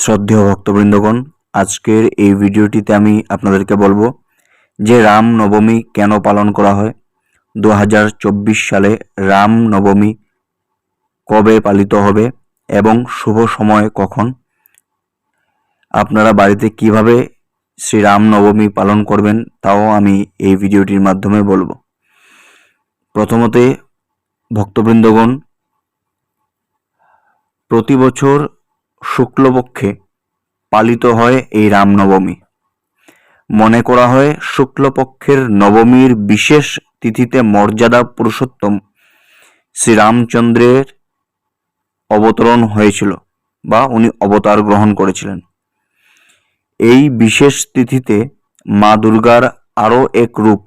শ্রদ্ধেয় ভক্তবৃন্দগণ, আজকের এই ভিডিওটিতে আমি আপনাদেরকে বলব যে রাম নবমী কেন পালন করা হয়। দু হাজার চব্বিশ সালে রাম নবমী কবে পালিত হবে এবং শুভ সময় কখন? আপনারা বাড়িতে কীভাবে শ্রীরাম নবমী পালন করবেন তাও আমি এই ভিডিওটির মাধ্যমে বলব। প্রথমতে, ভক্তবৃন্দগণ, প্রতি বছর শুক্লপক্ষে পালিত হয় এই রামনবমী। মনে করা হয় শুক্লপক্ষের নবমীর বিশেষ তিথিতে মর্যাদা পুরুষোত্তম শ্রীরামচন্দ্রের অবতরণ হয়েছিল বা উনি অবতার গ্রহণ করেছিলেন। এই বিশেষ তিথিতে মা দুর্গার আরও এক রূপ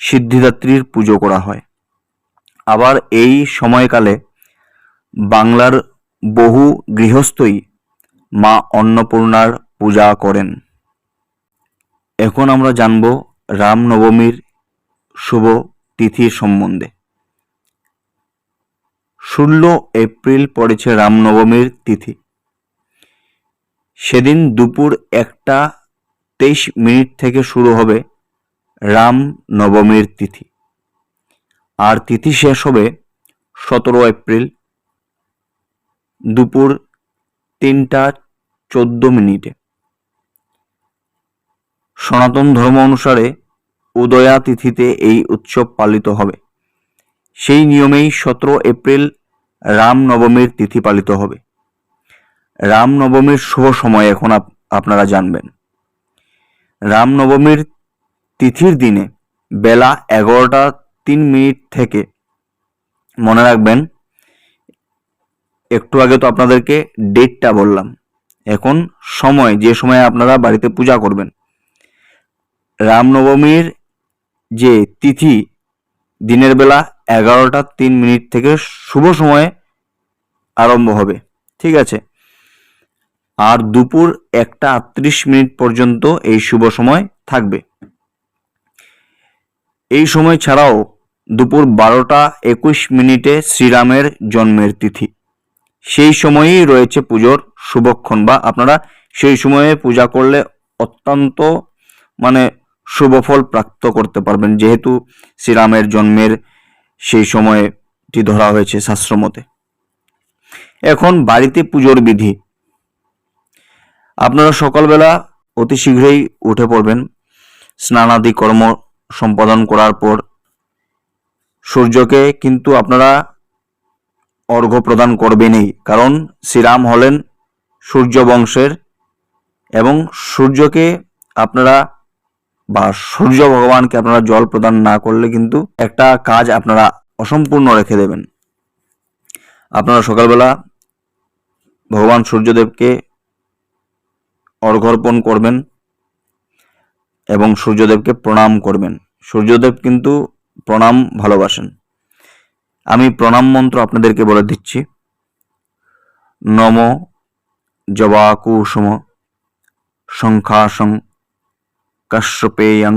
সিদ্ধিদাত্রীর পুজো করা হয়। আবার এই সময়কালে বাংলার বহু গৃহস্থই মা অন্নপূর্ণার পূজা করেন। এখন আমরা জানব রামনবমীর শুভ তিথি সম্বন্ধে। ষোলো এপ্রিল পড়েছে রামনবমীর তিথি। সেদিন দুপুর একটা তেইশ মিনিট থেকে শুরু হবে রাম নবমীর তিথি। আর তিথি শেষ হবে সতেরো এপ্রিল দুপুর তিনটা চোদ্দ মিনিটে। সনাতন ধর্ম অনুসারে উদয়া তিথিতে এই উৎসব পালিত হবে। সেই নিয়মেই সতেরো এপ্রিল রামনবমীর তিথি পালিত হবে। রামনবমীর শুভ সময় এখন আপনারা জানবেন। রামনবমীর তিথির দিনে বেলা এগারোটা তিন মিনিট থেকে মনে রাখবেন একটু আগে তো আপনাদেরকে ডেটটা বললাম। এখন সময়, যে সময় আপনারা বাড়িতে পূজা করবেন। রামনবমীর যে তিথি, দিনের বেলা এগারোটা তিন মিনিট থেকে শুভ সময়ে আরম্ভ হবে। ঠিক আছে? আর দুপুর একটা আটত্রিশ মিনিট পর্যন্ত এই শুভ সময় থাকবে। এই সময় ছাড়াও দুপুর বারোটা একুশ মিনিটে শ্রীরামের জন্মের তিথি। সেই সময়েই রয়েছে পুজোর শুভক্ষণ বা আপনারা সেই সময়ে পূজা করলে অত্যন্ত মানে শুভফল প্রাপ্ত করতে পারবেন। যেহেতু শ্রীরামের জন্মের সেই সময়টি ধরা হয়েছে শাস্ত্রমতে এখন বাড়িতে পুজোর বিধি। আপনারা সকালবেলা অতি শীঘ্রই উঠে পড়বেন। স্নানাদি কর্ম সম্পাদন করার পর সূর্যকে কিন্তু আপনারা অর্ঘ্য প্রদান করবেনই, কারণ শ্রীরাম হলেন সূর্য বংশের এবং সূর্যকে আপনারা বা সূর্য ভগবানকে আপনারা জল প্রদান না করলে কিন্তু একটা কাজ আপনারা অসম্পূর্ণ রেখে দেবেন। আপনারা সকালবেলা ভগবান সূর্যদেবকে অর্ঘর্পণ করবেন এবং সূর্যদেবকে প্রণাম করবেন। সূর্যদেব কিন্তু প্রণাম ভালোবাসেন। আমি প্রণাম মন্ত্র আপনাদেরকে বলে দিচ্ছি। নম জবাকুসুম শঙ্খাসং কাশ্যপেয়ং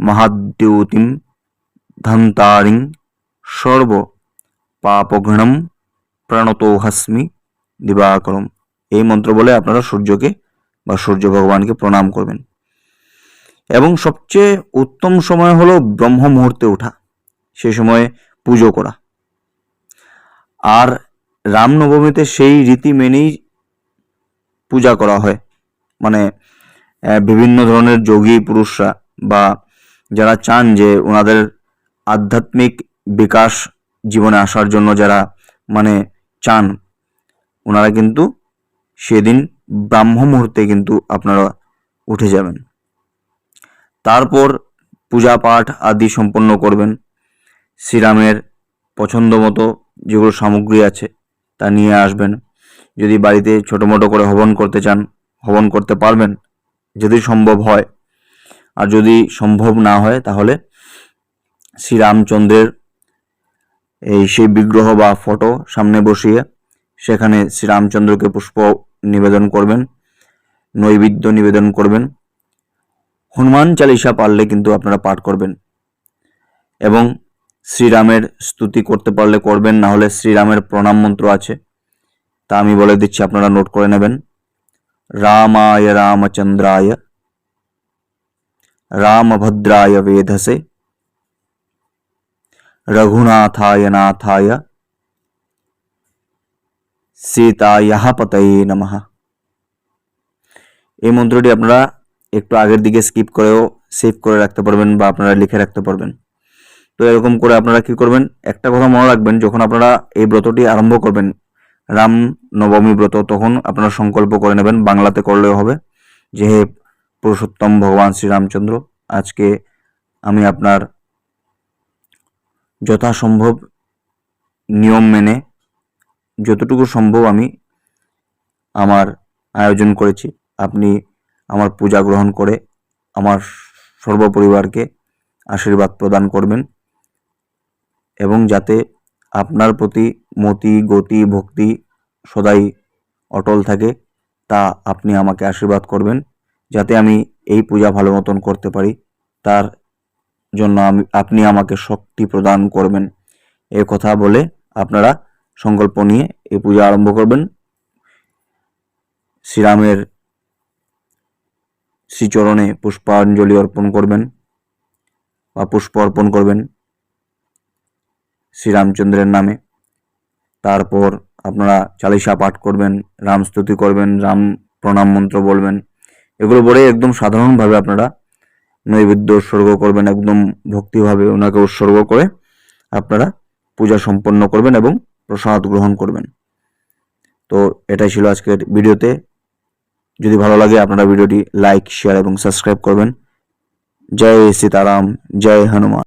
মহাদ্যুতিম ধন্তারিং সর্ব পাপঘ্নম প্রণতোহস্মি দিবাকরম। এই মন্ত্র বলে আপনারা সূর্যকে বা সূর্য ভগবানকে প্রণাম করবেন। এবং সবচেয়ে উত্তম সময় হলো ব্রহ্ম মুহূর্তে ওঠা। সে সময়ে পুজো করা। আর রামনবমীতে সেই রীতি মেনেই পূজা করা হয়। মানে বিভিন্ন ধরনের যোগী পুরুষরা বা যারা চান যে ওনাদের আধ্যাত্মিক বিকাশ জীবনে আসার জন্য যারা মানে চান, ওনারা কিন্তু সেদিন ব্রাহ্ম মুহূর্তে কিন্তু আপনারা উঠে যাবেন। তারপর পূজা পাঠ আদি সম্পন্ন করবেন। শ্রীরামের পছন্দ মতো যেগুলো সামগ্রী আছে তা নিয়ে আসবেন। যদি বাড়িতে ছোটো মোটো করে হবন করতে চান, হবন করতে পারবেন, যদি সম্ভব হয়। আর যদি সম্ভব না হয়, তাহলে শ্রীরামচন্দ্রের এই সেই বিগ্রহ বা ফটো সামনে বসিয়ে সেখানে শ্রীরামচন্দ্রকে পুষ্প নিবেদন করবেন, নৈবেদ্য নিবেদন করবেন। হনুমান চালিসা পারলে কিন্তু আপনারা পাঠ করবেন। এবং শ্রীরামের স্তুতি করতে পারলে করবেন, না হলে শ্রীরামের প্রণাম মন্ত্র আছে। তা আমি বলে দিচ্ছি, আপনারা নোট করে নেবেন। রামায় রামচন্দ্রায়, রামভদ্রায় বেধসে, রঘুনাথায় নাথায়, সীতায় পতয়ে নম। এই মন্ত্রটি আপনারা একটু আগের দিকে স্কিপ করেও সেভ করে রাখতে পারবেন বা আপনারা লিখে রাখতে পারবেন। তো এরকম করে আপনারা কি করবেন? একটা কথা মনে রাখবেন, যখন আপনারা এই ব্রতটি আরম্ভ করবেন, রাম নবমী ব্রত, তখন আপনারা সংকল্প করে নেবেন, বাংলাতে করলেও হবে। যে হে পুরুষোত্তম ভগবান শ্রীরামচন্দ্র, আজকে আমি আপনার যথাসম্ভব নিয়ম মেনে যতটুকু সম্ভব আমি আমার আয়োজন করেছি। আপনি আমার পূজা গ্রহণ করে আমার সর্বপরিবারকে আশীর্বাদ প্রদান করবেন। এবং যাতে আপনার প্রতি মতি, গতি, ভক্তি সদাই অটল থাকে, তা আপনি আমাকে আশীর্বাদ করবেন, যাতে আমি এই পূজা ভালো মতন করতে পারি। তার জন্য আমি, আপনি আমাকে শক্তি প্রদান করবেন। এ কথা বলে আপনারা সংকল্প নিয়ে এই পূজা আরম্ভ করবেন। শ্রীরামের শ্রীচরণে পুষ্পাঞ্জলি অর্পণ করবেন বা পুষ্প অর্পণ করবেন। শ্রীরামচন্দ্রের নামে। তারপর আপনারা চালিসা পাঠ করবেন, রাম স্তুতি করবেন, রাম প্রণাম মন্ত্র বলবেন। এগুলো বলে একদম সাধারণভাবে আপনারা নৈবেদ্য উৎসর্গ করবেন, একদম ভক্তিভাবে ওনাকে উৎসর্গ করে আপনারা পূজা সম্পন্ন করবেন এবং প্রসাদ গ্রহণ করবেন। তো এটাই ছিল আজকের ভিডিওতে। যদি ভালো লাগে আপনারা ভিডিওটি লাইক, শেয়ার এবং সাবস্ক্রাইব করবেন। জয় সীতারাম জয় হনুমান।